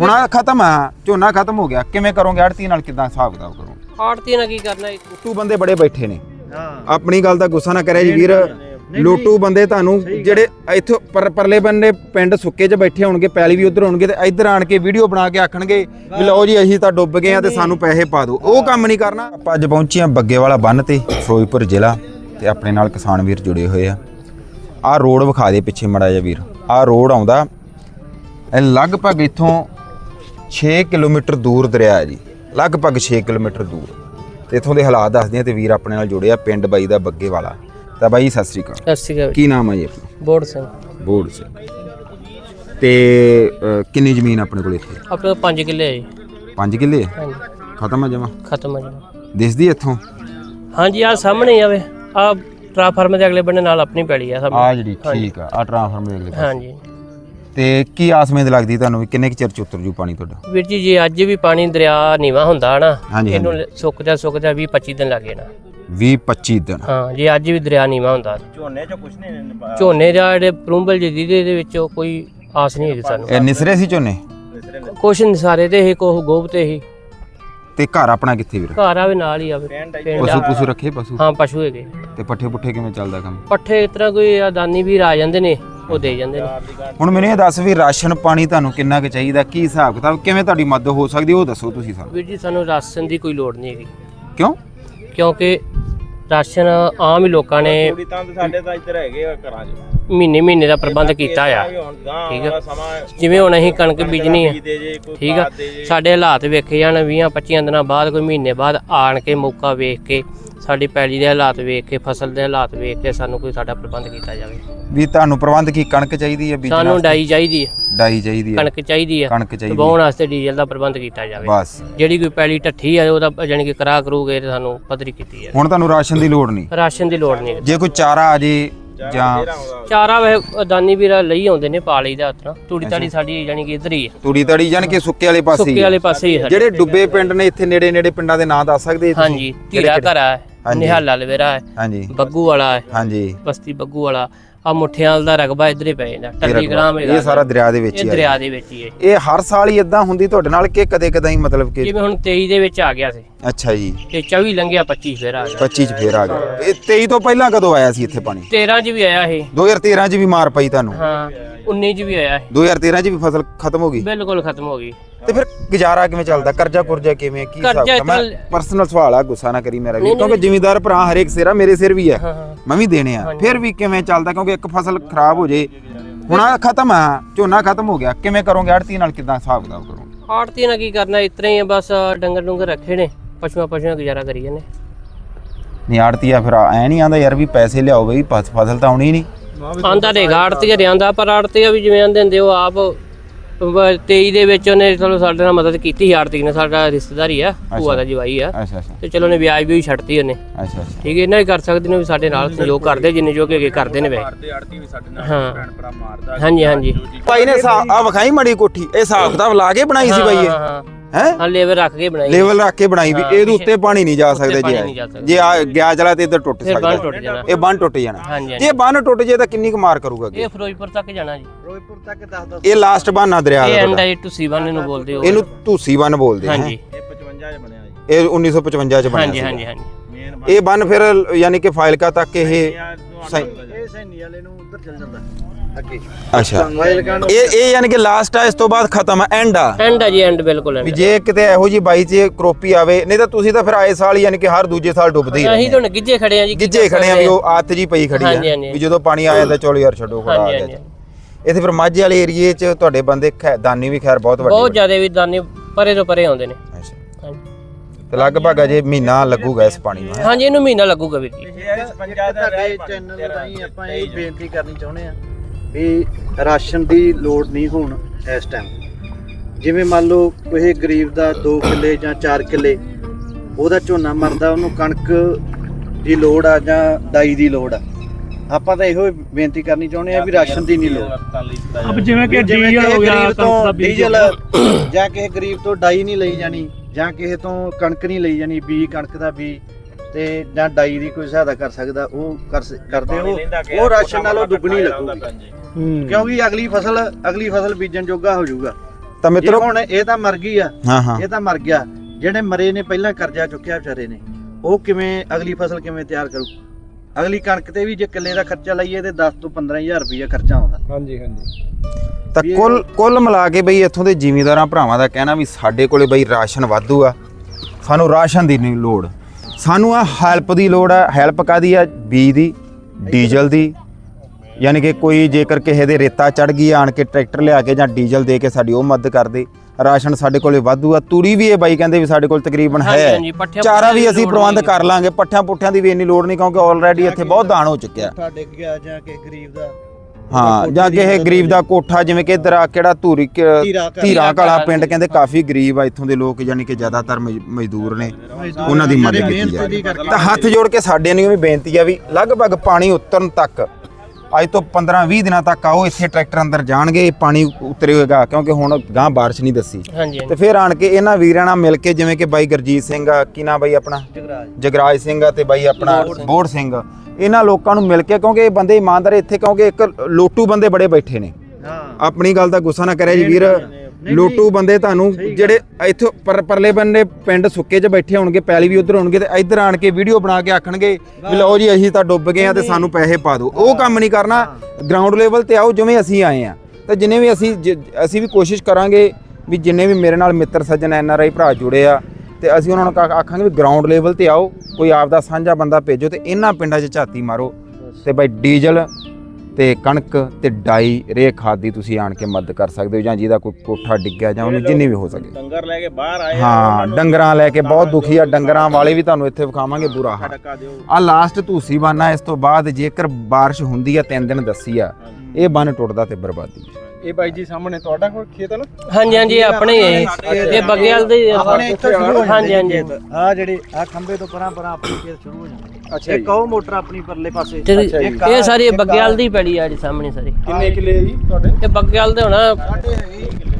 ਹੁਣ ਆਹ ਖਤਮ ਆ ਝੋਨਾ ਖਤਮ ਹੋ ਗਿਆ ਕਿਵੇਂ ਕਰੋਗੇ? ਆੜਤੀ ਨਾਲ ਕਿਦਾਂ ਹਿਸਾਬ ਕਿਤਾਬ ਕਰੋਗੇ? ਆੜਤੀ ਨਾਲ ਕੀ ਕਰਨਾ ਇਹ? ਲੋਟੂ ਬੰਦੇ ਬੜੇ ਬੈਠੇ ਨੇ। ਹਾਂ। ਆਪਣੀ ਗੱਲ ਦਾ ਗੁੱਸਾ ਨਾ ਕਰਿਆ ਜੀ ਵੀਰ। ਲੋਟੂ ਬੰਦੇ ਤੁਹਾਨੂੰ ਜਿਹੜੇ ਇੱਥੋਂ ਪਰ ਪਰਲੇ ਬੰਨੇ ਪਿੰਡ ਸੁੱਕੇ 'ਚ ਬੈਠੇ ਹੋਣਗੇ ਪੈਲੀ ਵੀ ਉਧਰ ਹੋਣਗੇ ਤੇ ਇੱਧਰ ਆਣ ਕੇ ਵੀਡੀਓ ਬਣਾ ਕੇ ਆਖਣਗੇ ਵੀ ਲਓ ਜੀ ਅਸੀਂ ਤਾਂ ਡੁੱਬ ਗਏ ਆ ਤੇ ਸਾਨੂੰ ਪੈਸੇ ਪਾ ਦਿਓ। ਉਹ ਕੰਮ ਨਹੀਂ ਕਰਨਾ। ਆਪਾਂ ਅੱਜ ਪਹੁੰਚੇ ਆ ਬੱਗੇ ਵਾਲਾ ਬੰਨ ਤੇ ਫਿਰੋਜ਼ਪੁਰ ਜ਼ਿਲ੍ਹਾ ਤੇ ਆਪਣੇ ਨਾਲ ਕਿਸਾਨ ਵੀਰ ਜੁੜੇ ਹੋਏ ਆ। ਆਹ ਰੋਡ ਵਿਖਾ ਦੇ ਪਿੱਛੇ ਮੜਾ ਜਾ ਵੀਰ। ਆਹ ਰੋਡ ਆਉਂਦਾ ਇਹ ਲਗਭਗ ਇੱਥੋਂ 6 ਕਿਲੋਮੀਟਰ ਦੂਰ ਦਰਿਆ ਹੈ ਜੀ ਲਗਭਗ 6 ਕਿਲੋਮੀਟਰ ਦੂਰ। ਤੇ ਇੱਥੋਂ ਦੇ ਹਾਲਾਤ ਦੱਸਦੇ ਆ ਤੇ ਵੀਰ ਆਪਣੇ ਨਾਲ ਜੁੜੇ ਆ ਪਿੰਡ ਬਾਈ ਦਾ ਬੱਗੇ ਵਾਲਾ। ਤਾਂ ਬਾਈ ਸਤਿ ਸ੍ਰੀ ਅਕਾਲ। ਸਤਿ ਸ਼੍ਰੀ ਅਕਾਲ ਕੀ ਨਾਮ ਹੈ ਜੀ ਆਪਣਾ? ਬੋੜ ਸਿੰਘ। ਬੋੜ ਸਿੰਘ। ਤੇ ਕਿੰਨੀ ਜ਼ਮੀਨ ਆਪਣੇ ਕੋਲ ਇੱਥੇ? ਆਪਣੇ 5 ਕਿੱਲੇ ਹੈ ਜੀ। 5 ਕਿੱਲੇ? ਹਾਂਜੀ। ਖਤਮ ਆ ਜਮਾ? ਖਤਮ ਹੈ ਜੀ ਦਿਸਦੀ ਇੱਥੋਂ? ਹਾਂਜੀ ਆ ਸਾਹਮਣੇ ਹੀ ਆਵੇ ਆ ਟ੍ਰਾਂਸਫਾਰਮਰ ਦੇ ਅਗਲੇ ਬੰਨੇ ਨਾਲ ਆਪਣੀ ਪੈਲੀ ਆ ਸਾਹਮਣੇ। ਆ ਜਿਹੜੀ ਠੀਕ ਆ ਆ ਟ੍ਰਾਂਸਫਾਰਮਰ ਦੇ ਅਗਲੇ ਹਾਂਜੀ। ਤੇ ਕੀ ਆਸ ਉਮੀਦ ਲੱਗਦੀ ਤੁਹਾਨੂੰ ਵੀ ਕਿੰਨੇ ਕੁ ਚਿਰ ਚ ਉਤਰ ਜੂ ਪਾਣੀ ਤੁਹਾਡਾ? ਵੀਰ ਜੀ ਜੇ ਅੱਜ ਵੀ ਪਾਣੀ ਦਰਿਆ ਨੀਵਾ ਹੁੰਦਾ ਨਾ ਹਾਂਜੀ, ਇਹਨੂੰ ਸੁੱਕਦਾ ਸੁੱਕਦਾ 20 25 ਦਿਨ ਲੱਗੇ ਨਾ 20 25 ਦਿਨ। ਹਾਂ ਜੇ ਅੱਜ ਵੀ ਦਰਿਆ ਨੀਵਾ ਹੁੰਦਾ ਝੋਨੇ ਚ ਕੁਛ ਨਹੀਂ ਝੋਨੇ ਦਾ ਜਿਹੜੇ ਪਰੂੰਬਲ ਜਿਹਦੀ ਦੇ ਵਿੱਚੋਂ ਕੋਈ ਆਸ ਨਹੀਂ ਹੈਗੀ ਸਾਨੂੰ। ਇਹ ਨਿਸਰੇ ਸੀ ਝੋਨੇ? ਕੁਛ ਨਿਸਾਰੇ ਤੇ ਹੀ ਕੋਹ ਗੋਬ ਤੇ ਹੀ। ਤੇ ਘਰ ਆਪਣਾ ਕਿੱਥੇ ਵੀਰ? ਘਰ ਆਵੇ ਨਾਲ ਹੀ ਆਵੇ ਪਿੰਡ ਪਸ਼ੂ ਆ। ਪਸ਼ੂ ਰੱਖੇ ਪਸ਼ੂ? ਹਾਂ ਪਸ਼ੂ ਹੈਗੇ। ਤੇ ਪੱਠੇ ਪੁੱਠੇ ਕਿਵੇਂ ਚੱਲਦਾ ਕੰਮ? ਪੱਠੇ ਇਸ ਤਰ੍ਹਾਂ ਕੋਈ ਆਦਾਨੀ ਵੀਰ ਆ ਜਾਂਦੇ ਨੇ। ਉਹ ਦੇ ਜਾਂਦੇ ਨੇ। ਹੁਣ ਮੈਨੂੰ ਇਹ ਦੱਸ ਵੀ ਰਾਸ਼ਨ ਪਾਣੀ ਤੁਹਾਨੂੰ ਕਿੰਨਾ ਕੁ ਚਾਹੀਦਾ ਕੀ ਹਿਸਾਬ ਕਿਤਾਬ ਕਿਵੇਂ ਤੁਹਾਡੀ ਮਦਦ ਹੋ ਸਕਦੀ ਉਹ ਦੱਸੋ ਤੁਸੀਂ ਸਾਨੂੰ। ਵੀਰ ਜੀ ਸਾਨੂੰ ਰਾਸ਼ਨ ਦੀ ਕੋਈ ਲੋੜ ਨਹੀਂ ਹੈਗੀ। ਕਿਉਂ? ਕਿਉਂਕਿ ਰਾਸ਼ਨ ਆਮ ਹੀ ਲੋਕਾਂ ਨੇ ਥੋੜੀ ਤਾਂ ਸਾਡੇ ਤਾਂ ਇੱਧਰ ਹੈਗੇ ਆ ਘਰਾਂ 'ਚ। ਮਹੀਨੇ ਮਹੀਨੇ ਦਾ ਪ੍ਰਬੰਧ ਕੀਤਾ ਆ। ਠੀਕ ਆ। ਜਿਵੇਂ ਹੁਣ ਅਸੀਂ ਕਣਕ ਬੀਜਣੀ ਆ ਠੀਕ ਆ। ਸਾਡੇ ਹਾਲਾਤ ਵੇਖੇ ਜਾਣ 20 25 ਦਿਨਾਂ ਬਾਅਦ ਕੋਈ ਮਹੀਨੇ ਬਾਅਦ ਆਣ ਕੇ ਮੌਕਾ ਵੇਖ ਕੇ ਸਾਡੀ ਪੈਲੀ ਦੇ ਹਾਲਾਤ ਵੇਖ ਕੇ ਫਸਲ ਦੇ ਹਾਲਾਤ ਵੇਖ ਕੇ ਸਾਨੂੰ ਕੋਈ ਸਾਡਾ ਪ੍ਰਬੰਧ ਕੀਤਾ ਜਾਵੇ। ਵੀ ਤੁਹਾਨੂੰ ਪ੍ਰਬੰਧ ਕੀ ਕਣਕ ਚਾਹੀਦੀ ਹੈ ਬੀਜਣ ਸਾਨੂੰ? ਡਾਈ ਚਾਹੀਦੀ ਹੈ ਡਾਈ ਚਾਹੀਦੀ ਹੈ ਕਣਕ ਚਾਹੀਦੀ ਹੈ ਕਣਕ ਚਾਹੀਦੀ ਦਬਾਉਣ ਵਾਸਤੇ ਡੀਜ਼ਲ ਦਾ ਪ੍ਰਬੰਧ ਕੀਤਾ ਜਾਵੇ। ਬਸ। ਜਿਹੜੀ ਕੋਈ ਪੈਲੀ ਢੱਠੀ ਆ ਉਹਦਾ ਜਾਣੀ ਕਿ ਕਰਾ ਕਰੂਗੇ ਤੇ ਸਾਨੂੰ ਪੱਧਰੀ ਕੀਤੀ ਹੈ ਹੁਣ ਤੁਹਾਨੂੰ ਰਾਸ਼ਨ ਦੀ ਲੋੜ ਨਹੀਂ। ਰਾਸ਼ਨ ਦੀ ਲੋੜ ਨਹੀਂ। ਜੇ ਕੋਈ ਚਾਰਾ ਆ ਜੇ ਜਾਂ ਚਾਰਾ ਵੇ ਦਾਨੀ ਵੀਰਾ ਲਈ ਆਉਂਦੇ ਨੇ ਪਾ ਲਈਦਾ ਉਤਰਾ ਤੂੜੀ ਤਾੜੀ ਸਾਡੀ ਜਾਨੀ ਕਿ ਇੱਧਰ ਹੀ ਹੈ ਤੂੜੀ ਤੜੀ ਜਾਨ ਕਿ ਸੁੱਕੇ ਵਾਲੇ ਪਾਸੇ ਹੀ ਸੁੱਕੇ ਹੈ। ਵਾਲੇ ਪਾਸੇ ਹੀ ਹੈ ਸਾਡੇ। ਜਿਹੜੇ ਡੁੱਬੇ ਪਿੰਡ ਨੇ ਇੱਥੇ ਨੇੜੇ ਨੇੜੇ ਪਿੰਡਾਂ ਦੇ ਨਾਂ ਦੱਸ ਸਕਦੇ ਤੁਸੀਂ? ਹਾਂਜੀ ਧੀਰਾ ਘਰਾ ਹੈ ਹਾਂਜੀ। ਨਿਹਾਲਾ ਲਵੇਰਾ ਹੈ ਹਾਂਜੀ ਬੱਗੂ ਵਾਲਾ ਹੈ ਹਾਂਜੀ ਬਸਤੀ ਬੱਗੂ ਵਾਲਾ ਆ ਮੁੱਠਿਆਲ ਦਾ ਰਕਬਾ ਇੱਧਰੇ ਪੈ ਜਾਂਦਾ ਟੱਲੀ ਗ੍ਰਾਮ ਇਹ ਸਾਰਾ ਦਰਿਆ ਦੇ ਵਿੱਚ ਇਹ ਹੀ ਆ ਦਰਿਆ ਦੇ ਵਿੱਚ ਹੀ ਹੈ ਇਹ ਹਰ ਸਾਲ ਹੀ ਇਦਾਂ ਹੁੰਦੀ ਤੁਹਾਡੇ ਨਾਲ ਕਿ ਕਦੇ ਕਦਾਈ ਹੀ ਮਤਲਬ ਕਿ ਜਿਵੇਂ ਹੁਣ 23 ਦੇ ਵਿੱਚ ਆ ਗਿਆ ਸੀ। ਅੱਛਾ ਜੀ। ਤੇ 24 ਲੰਘਿਆ 25 ਫੇਰ ਆ ਗਿਆ। 25 ਚ ਫੇਰ ਆ ਗਿਆ। ਇਹ 23 ਤੋਂ ਪਹਿਲਾਂ ਕਦੋਂ ਆਇਆ ਸੀ ਇੱਥੇ ਪਾਣੀ? 13 ਚ ਵੀ ਆਇਆ ਇਹ। 2013 ਚ ਵੀ ਮਾਰ ਪਈ ਤੁਹਾਨੂੰ? ਹਾਂ 19 ਚ ਵੀ ਆਇਆ ਇਹ। 2013 ਚ ਵੀ ਫਸਲ ਖਤਮ ਹੋ ਗਈ? ਬਿਲਕੁਲ ਖਤਮ ਹੋ ਗਈ। ਤੇ ਫਿਰ ਗੁਜ਼ਾਰਾ ਕਿਵੇਂ ਚੱਲਦਾ? ਕਰਜ਼ਾ ਕੁਰਜ਼ਾ ਕਿਵੇਂ? ਕੀ ਹਿਸਾਬ ਕਰਜ਼ਾ? ਮੈਂ ਪਰਸਨਲ ਸਵਾਲ ਆ ਗੁੱਸਾ ਨਾ ਕਰੀ ਮੇਰਾ ਵੀ ਕਿਉਂਕਿ ਜ਼ਿਮੀਂਦਾਰ ਭਰਾ ਹਰੇਕ ਸਿਰ ਆ ਮੇਰੇ ਸਿਰ ਵੀ ਆ। ਮੈਂ ਵੀ ਦੇਣੇ ਆ। ਫਿਰ ਵੀ ਕਿਵੇਂ ਚੱਲਦਾ? ਕਿਉਂਕਿ ਇੱਕ ਫਸਲ ਖਰਾਬ ਹੋ ਜੇ ਹੁਣ ਆਹ ਖਤਮ ਆ ਝੋਨਾ ਖਤਮ ਹੋ ਗਿਆ ਕਿਵੇਂ ਕਰੋਗੇ? ਆੜਤੀ ਨਾਲ ਕਿਦਾਂ ਹਿਸਾਬ ਕਿਤਾਬ ਕਰੋਗੇ? ਆੜਤੀ ਨਾਲ ਕੀ ਕਰਨਾ? ਇਤਨਾ ਹੀ ਆ ਬਸ ਡੰਗਰ ਡੁੰਗਰ ਰੱਖੇ ਨੇ ਪਸ਼ੂਆਂ ਪਸ਼ੂਆਂ ਗੁਜ਼ਾਰਾ ਕਰੀ ਜਾਂਦੇ। ਨਹੀਂ ਆੜਤੀ ਆ ਫਿਰ ਐ ਨਹੀਂ ਆਂਦਾ ਯਾਰ ਵੀ ਪੈਸੇ ਲਿਆਓ ਬਈ ਫਸ- ਫਸਲ ਤਾਂ ਆਉਣੀ ਨਹੀਂ। ਆਂਦਾ ਦੇ ਆੜਤੀ ਰਿਆਂਦਾ ਪਰ ਆੜਤੀ ਵੀ ਜਿਵੇਂ ਆਂਦੇ ਹੁੰਦੇ ਉਹ ਆਪ 23 ਦੇ ਵਿੱਚ ਉਹਨੇ ਚਲੋ ਸਾਡੇ ਨਾਲ ਮਦਦ ਕੀਤੀ ਆੜਤੀ ਨੇ ਸਾਡਾ ਰਿਸ਼ਤੇਦਾਰੀ ਆ ਭੂਆ ਦਾ ਜਵਾਈ ਆ। ਅੱਛਾ ਅੱਛਾ। ਤੇ ਚਲੋ ਨੇ ਵਿਆਜ ਵੀ ਛੱਡਤੀ ਉਹਨੇ। ਅੱਛਾ ਅੱਛਾ। ਠੀਕ ਇਹਨਾਂ ਹੀ ਕਰ ਸਕਦੇ ਨੇ ਵੀ ਸਾਡੇ ਨਾਲ ਸਹਿਯੋਗ ਕਰਦੇ ਜਿੰਨੇ ਜੋ ਕਿ ਅੱਗੇ ਕਰਦੇ ਨੇ ਵੇ ਤੇ ਆੜਤੀ ਵੀ ਸਾਡੇ ਨਾਲ ਹਾਂ। ਭੈਣ ਭਰਾ ਮਾਰਦਾ। ਹਾਂਜੀ ਹਾਂਜੀ। ਭਾਈ ਨੇ ਆ ਵਿਖਾਈ ਮੜੀ ਕੋਠੀ ਇਹ ਹਿਸਾਬ ਕਿਤਾਬ ਲਾ ਕੇ ਬਣਾਈ ਸੀ ਬਾਈ ਇਹ। ਹਾਂ? ਹਾਂ ਲੇਵਰ ਰੱਖ ਕੇ ਬਣਾਈ। ਲੈਵਲ ਰੱਖ ਕੇ ਬਣਾਈ ਵੀ ਇਹਦੇ ਉੱਤੇ ਪਾਣੀ ਨਹੀਂ ਜਾ ਸਕਦਾ ਪਾਣੀ ਜੇ। ਨਹੀਂ ਜਾ ਸਕਦਾ। ਜੇ ਆ ਗਿਆ ਚਲਾ ਤੇ ਇੱਧਰ ਟੁੱਟ ਫਿਰ ਬੰਨ ਸਕਦਾ। ਟੁੱਟ ਜਾਣਾ। ਇਹ ਬੰਨ ਟੁੱਟ ਜਾਣਾ। ਹਾਂਜੀ ਹਾਂਜੀ। ਜੇ ਬੰਨ ਟੁੱਟ ਜੇ ਤਾਂ ਕਿੰਨੀ ਕੁ ਮਾਰ ਕਰੂਗਾ ਅੱਗੇ? ਇਹ ਫਿਰੋਜ਼ਪੁਰ ਤੱਕ ਜਾਣਾ ਜੀ। ਫਿਰੋਜ਼ਪੁਰ ਤੱਕ ਦੱਸ ਦੋ। ਇਹ ਲਾਸਟ ਬੰਨ ਆ ਦਰਿਆ ਇਹ ਦਾ ਐਂਡ ਤੁਹਾਡਾ। ਆਈ ਟੂਸੀ ਬੰਨ ਨੂੰ ਬੋਲਦੇ ਹੋ। ਇਹਨੂੰ ਧੂਸੀ ਬੰਨ ਬੋਲਦੇ ਆ ਹਾਂਜੀ। ਇਹ 55 ਚ ਬਣਿਆ ਜੀ। ਇਹ 1955 ਚ ਬਣਿਆ ਹਾਂਜੀ ਸੀ ਹਾਂਜੀ ਹਾਂਜੀ। ਮੇਨ ਇਹ ਬੰਨ ਫਿਰ ਯਾਨੀ ਕਿ ਫਾਇਲਕਾ ਤੱਕ ਇਹ ਸਹੀ- ਇਹ ਸੈਨੀ ਵਾਲੇ ਨੂੰ ਉੱਧਰ ਚੱਲ ਜਾਂਦਾ। ਅੱਛਾ। ਫਾਇਲਕਾਂ ਇਹ ਇਹ ਯਾਨੀ ਕਿ ਲਾਸਟ ਆ ਇਸ ਤੋਂ ਬਾਅਦ ਖਤਮ ਆ ਐਂਡ ਆ? ਐਂਡ ਆ ਜੀ ਐਂਡ ਬਿਲਕੁਲ ਵੀ end। ਜੇ ਕਿਤੇ ਇਹੋ ਜੀ ਬਾਈ ਚ ਕਰੋਪੀ ਆਵੇ ਨਹੀਂ ਤਾਂ ਤੁਸੀਂ ਤਾਂ ਫਿਰ ਆਏ ਸਾਲ ਯਾਨੀ ਕਿ ਹਰ ਦੂਜੇ ਸਾਲ ਡੁੱਬਦੇ ਹੀ ਅਸੀਂ ਰਹਿੰਦੇ ਤਾਂ ਹੁਣ ਗਿੱਜੇ ਖੜੇ ਆ ਜੀ ਗਿੱਜੇ ਖੜੇ ਆ ਵੀ ਉਹ ਆਤ ਜੀ ਪਈ ਖੜੀ ਹਾਂਜੀ, ਆ ਹਾਂਜੀ। ਵੀ ਜਦੋਂ ਪਾਣੀ ਆ ਜਾਂਦਾ ਚਲੋ ਯਾਰ ਛੱਡੋ ਖੜਾ ਆ ਹਾਂਜੀ ਗਿਆ ਹਾਂਜੀ। ਇੱਥੇ ਫਿਰ ਮਾਝੇ ਵਾਲੇ ਏਰੀਏ 'ਚ ਤੁਹਾਡੇ ਬੰਦੇ ਖੈ- ਦਾਨੀ ਵੀ ਖੈਰ ਬਹੁਤ ਵੱਡੇ ਬਹੁਤ ਜ਼ਿਆਦਾ ਵੀ ਦਾਨੇ ਪਰੇ ਤੋਂ ਪਰੇ ਆਉਂਦੇ ਨੇ। ਵੱਡੇ। ਅੱਛਾ। ਹਾਂਜੀ। ਤੇ ਲਗਭਗ ਅਜੇ ਮਹੀਨਾ ਲੱਗੂਗਾ ਇਸ ਪਾਣੀ ਨੂੰ ਹੈਂ? ਹਾਂਜੀ ਇਹਨੂੰ ਮਹੀਨਾ ਲੱਗੂਗਾ ਵੀਰ ਜੀ। ਇਹ 55 ਦਾ ਤੁਹਾਡੇ ਚੈਨਲ ਰਾਹੀਂ ਆਪਾਂ ਇਹ ਬੇਨਤੀ ਕਰਨੀ ਚਾਹੁੰਦੇ ਆ ਵੀ ਰਾਸ਼ਨ ਦੀ ਲੋੜ ਨਹੀਂ ਹੋਣ ਇਸ ਟਾਈਮ ਜਿਵੇਂ ਮੰਨ ਲਓ ਕੋਈ ਗਰੀਬ ਦਾ 2 ਕਿੱਲੇ ਜਾਂ 4 ਕਿੱਲੇ ਉਹਦਾ ਝੋਨਾ ਮਰਦਾ ਉਹਨੂੰ ਕਣਕ ਦੀ ਲੋੜ ਆ ਜਾਂ ਡਾਈ ਦੀ ਲੋੜ ਆ। ਆਪਾਂ ਤਾਂ ਇਹੋ ਬੇਨਤੀ ਕਰਨੀ ਚਾਹੁੰਦੇ ਆ ਵੀ ਰਾਸ਼ਨ ਦੀ ਨਹੀਂ ਲੋੜ। ਅਬ ਜਿਵੇਂ ਕਿ ਡੀਜ਼ਲ ਹੋ ਗਿਆ ਤੋਂ ਬੀਜ ਡੀਜ਼ਲ ਜਾਂ ਕਿਸੇ ਗਰੀਬ ਤੋਂ ਡਾਈ ਨਹੀਂ ਲਈ ਜਾਣੀ ਜਾਂ ਕਿਸੇ ਤੋਂ ਕਣਕ ਨਹੀਂ ਲਈ ਜਾਣੀ ਬੀ ਕਣਕ ਦਾ ਬੀ ਤੇ ਜਾਂ ਡਾਈ ਦੀ ਕੋਈ ਸਹਾਇਤਾ ਕਰ ਸਕਦਾ ਉਹ ਕਰਦੇ ਹੋ ਉਹ ਰਾਸ਼ਨ ਨਾਲੋਂ ਦੁੱਗਣੀ ਲੱਗੂਗੀ। ਕਿਉਂਕਿ ਅਗਲੀ ਫਸਲ ਅਗਲੀ ਫਸਲ ਬੀਜਣ ਜੋਗਾ ਹੋ ਜਾਊਗਾ। ਤਾਂ ਮਿੱਤਰੋ ਹੁਣ ਇਹ ਤਾਂ ਮਰ ਗਈ ਆ ਹਾਂ ਹਾਂ। ਇਹ ਤਾਂ ਮਰ ਗਿਆ। ਜਿਹੜੇ ਮਰੇ ਨੇ ਪਹਿਲਾਂ ਕਰਜ਼ਾ ਚੁੱਕਿਆ ਵਿਚਾਰੇ ਨੇ। ਉਹ ਕਿਵੇਂ ਅਗਲੀ ਫਸਲ ਕਿਵੇਂ ਤਿਆਰ ਕਰੂ? ਅਗਲੀ ਕਣਕ ਤੇ ਵੀ ਜੇ ਕਿੱਲੇ ਦਾ ਖਰਚਾ ਲਾਈਏ ਤੇ 10 ਤੋਂ 15000 ਰੁਪਈਆ ਖਰਚਾ ਆਉਂਦਾ। ਹਾਂਜੀ ਹਾਂਜੀ। ਤਾਂ ਕੁੱਲ ਕੁੱਲ ਮਿਲਾ ਕੇ ਬਈ ਇੱਥੋਂ ਦੇ ਜ਼ਿਮੀਂਦਾਰਾਂ ਭਰਾਵਾਂ ਦਾ ਕਹਿਣਾ ਵੀ ਸਾਡੇ ਕੋਲੇ ਬਈ ਰਾਸ਼ਨ ਵਾਧੂ ਆ। ਸਾਨੂੰ ਰਾਸ਼ਨ ਦੀ ਨਹੀਂ ਲੋੜ। ਸਾਨੂੰ ਆ ਹੈਲਪ ਦੀ ਲੋੜ ਆ। ਹੈਲਪ ਕਾਦੀ ਆ? ਬੀਜ ਦੀ ਡੀਜ਼ਲ ਦੀ। ਯਾਨੀ ਕਿ ਕੋਈ ਜੇਕਰ ਕਿਸੇ ਦੇ ਰੇਤਾ ਚੜ ਗਈ ਆਣ ਕੇ ਟਰੈਕਟਰ ਲਿਆ ਕੇ ਜਾਂ ਡੀਜ਼ਲ ਦੇ ਕੇ ਸਾਡੀ ਉਹ ਮਦਦ ਕਰਦੇ ਰਾਸ਼ਨ ਸਾਡੇ ਕੋਲੇ ਵਾਧੂ ਆ ਤੂੜੀ ਵੀ ਇਹ ਬਾਈ ਕਹਿੰਦੇ ਵੀ ਸਾਡੇ ਕੋਲ ਤਕਰੀਬਨ ਹੈ। ਹਾਂਜੀ, ਪੱਠਿਆਂ ਚਾਰਾ ਵੀ ਅਸੀਂ ਪ੍ਰਬੰਧ। ਕਰ ਲਾਂਗੇ ਪੱਠਿਆਂ ਪੁੱਠਿਆਂ ਦੀ ਵੀ ਇੰਨੀ ਲੋੜ ਨਹੀਂ ਕਿਉਂਕਿ ਆਲਰੇਡੀ ਇੱਥੇ ਬਹੁਤ ਦਾਨ ਹੋ ਚੁੱਕਿਆ। ਤੁਹਾਡੇ ਗਿਆ ਜਾਂ ਕਿ ਗਰੀਬ ਦਾ ਹਾਂ ਜਾਂ ਕਿਸੇ ਗਰੀਬ ਦਾ ਕੋਠਾ ਜਿਵੇਂ ਕਿ ਆ ਕਿਹੜਾ ਧੂਰੀ ਧੀਰਾ ਕਲਾਂ। ਪਿੰਡ ਕਹਿੰਦੇ ਕਾਫੀ ਗਰੀਬ ਆ ਇੱਥੋਂ ਦੇ ਲੋਕ ਯਾਨੀ ਕਿ ਜ਼ਿਆਦਾਤਰ ਮਜ਼- ਮਜ਼ਦੂਰ ਨੇ। ਉਹਨਾਂ ਦੀ ਮਦਦ ਕੀਤੀ ਕਰਕੇ ਤਾਂ ਹੱਥ ਜੋੜ ਕੇ ਸਾਡੇ ਨੂੰ ਵੀ ਬੇਨਤੀ ਆ ਵੀ ਲਗਭਗ ਪਾਣੀ ਉਤਰਨ ਤੱਕ ਅੱਜ ਤੋਂ 15-20 ਦਿਨਾਂ ਤੱਕ ਆਓ ਇੱਥੇ ਟਰੈਕਟਰ ਅੰਦਰ ਜਾਣਗੇ ਇਹ ਪਾਣੀ ਉਤਰੇ ਹੋਏਗਾ ਕਿਉਂਕਿ ਹੁਣ ਗਾਂ ਬਾਰਿਸ਼ ਨਹੀਂ ਦੱਸੀ। ਹਾਂਜੀ ਤੇ ਫਿਰ ਆਣ ਕੇ ਇਹਨਾਂ ਵੀਰਾਂ ਨਾਲ ਮਿਲ ਕੇ ਜਿਵੇਂ ਕਿ ਬਾਈ ਗੁਰਜੀਤ ਸਿੰਘ ਆ ਕੀ ਨਾਂ ਬਾਈ ਆਪਣਾ? ਜਗਰਾਜ। ਜਗਰਾਜ ਸਿੰਘ ਆ ਤੇ ਬਾਈ ਆਪਣਾ ਬੋੜ ਸਿੰਘ। ਇਹਨਾਂ ਲੋਕਾਂ ਨੂੰ ਮਿਲ ਕੇ ਕਿਉਂਕਿ ਇਹ ਬੰਦੇ ਇਮਾਨਦਾਰ ਇੱਥੇ ਕਿਉਂਕਿ ਇੱਕ ਲੋਟੂ ਬੰਦੇ ਬੜੇ ਬੈਠੇ ਨੇ। ਆਪਣੀ ਗੱਲ ਦਾ ਗੁੱਸਾ ਨਾ ਕਰਿਆ ਜੀ ਵੀਰ। ਲੋਟੂ ਬੰਦੇ ਤੁਹਾਨੂੰ ਜਿਹੜੇ ਇੱਥੋਂ ਪਰ ਪਰਲੇ ਬੰਨੇ ਪਿੰਡ ਸੁੱਕੇ 'ਚ ਬੈਠੇ ਹੋਣਗੇ ਪੈਲੀ ਵੀ ਉਧਰ ਹੋਣਗੇ ਤੇ ਇੱਧਰ ਆਣ ਕੇ ਵੀਡੀਓ ਬਣਾ ਕੇ ਆਖਣਗੇ ਵੀ ਲਓ ਜੀ ਅਸੀਂ ਤਾਂ ਡੁੱਬ ਗਏ ਆ ਤੇ ਸਾਨੂੰ ਪੈਸੇ ਪਾ ਦਿਓ। ਉਹ ਕੰਮ ਨਹੀਂ ਕਰਨਾ। ਗਰਾਊਂਡ ਲੈਵਲ ਤੇ ਆਓ ਜਿਵੇਂ ਅਸੀਂ ਆਏ ਆ ਤੇ ਜਿੰਨੇ ਵੀ ਅਸੀਂ ਅਸੀਂ ਵੀ ਕੋਸ਼ਿਸ਼ ਕਰਾਂਗੇ ਵੀ ਜਿੰਨੇ ਵੀ ਮੇਰੇ ਨਾਲ ਮਿੱਤਰ ਸੱਜਣ ਐਨ ਆਰ ਆਈ ਭਰਾ ਜੁੜੇ ਆ ਤੇ ਅਸੀਂ ਉਹਨਾਂ ਨੂੰ ਆਖਾਂਗੇ ਵੀ ਗਰਾਊਂਡ ਲੈਵਲ ਤੇ ਆਓ। ਕੋਈ ਆਪਦਾ ਸਾਂਝਾ ਬੰਦਾ ਭੇਜੋ ਤੇ ਇਹਨਾਂ ਪਿੰਡਾਂ 'ਚ ਝਾਤੀ ਮਾਰੋ। ਤੇ ਬਾਈ ਡੀਜ਼ਲ ਤੇ ਕਣਕ ਤੇ ਡਾਈ ਰੇ ਖਾਦ ਦੀ ਤੁਸੀਂ ਆਣ ਕੇ ਮਦਦ ਕਰ ਸਕਦੇ ਹੋ ਜਾਂ ਜਿਹਦਾ ਕੋਈ ਕੋਠਾ ਡਿੱਗਿਆ ਜਾਂ ਉਹਨੂੰ ਜਿੰਨੀ ਵੀ ਹੋ ਸਕੇ। ਡੰਗਰ ਲੈ ਕੇ ਬਾਹਰ ਆਏ ਹਾਂ ਡੰਗਰਾਂ ਲੈ ਕੇ ਬਹੁਤ ਦੁਖੀ ਆ ਡੰਗਰਾਂ ਵਾਲੇ ਵੀ ਤੁਹਾਨੂੰ ਇੱਥੇ ਵਿਖਾਵਾਂਗੇ ਬੁਰਾ ਹਾਲ। ਆ ਲਾਸਟ ਧੂਸੀ ਬਾਨਾ ਇਸ ਤੋਂ ਬਾਅਦ ਜੇਕਰ ਬਾਰਿਸ਼ ਹੁੰਦੀ ਆ ਤਿੰਨ ਦਿਨ ਦੱਸੀ ਆ ਇਹ ਬੰਨ ਟੁੱਟਦਾ ਤੇ ਬਰਬਾਦੀ। ਇਹ ਬਾਈ ਜੀ ਸਾਹਮਣੇ ਤੁਹਾਡਾ ਕੋਲ ਖੇਤ ਹੈ ਨਾ? ਹਾਂਜੀ ਹਾਂਜੀ ਇਹ ਆਪਣੇ ਹੀ ਹੈ। ਇਹ ਬੱਗੇਵਾਲ ਦੇ ਆਪਣੇ ਇੱਥੋਂ ਸ਼ੁਰੂ ਹੋ ਹਾਂਜੀ ਹਾਂਜੀ। ਆ ਜਿਹੜੇ ਆ ਖੰਬੇ ਤੋਂ ਪਰਾਂ ਪਰਾਂ ਆਪਣੀ ਖੇਤ ਸ਼ੁਰੂ ਹੋ ਜਾਂਦੇ ਅੱਛਾ ਇੱਕ ਉਹ ਮੋਟਰ ਆਪਣੀ ਪਰਲੇ ਪਾਸੇ। ਤੇ ਇਹ ਸਾਰੀ। ਬੱਗੇਵਾਲ ਦੀ ਪੈੜੀ ਆ ਜੀ ਸਾਹਮਣੇ ਸਾਰੀ। ਕਿੰਨੇ ਕਿੱਲੇ ਜੀ ਤੁਹਾਡੇ? ਇਹ ਬੱਗੇਵਾਲ ਦੇ ਹੋਣਾ। ਸਾਡੇ ਇਹ ਕਿੱਲੇ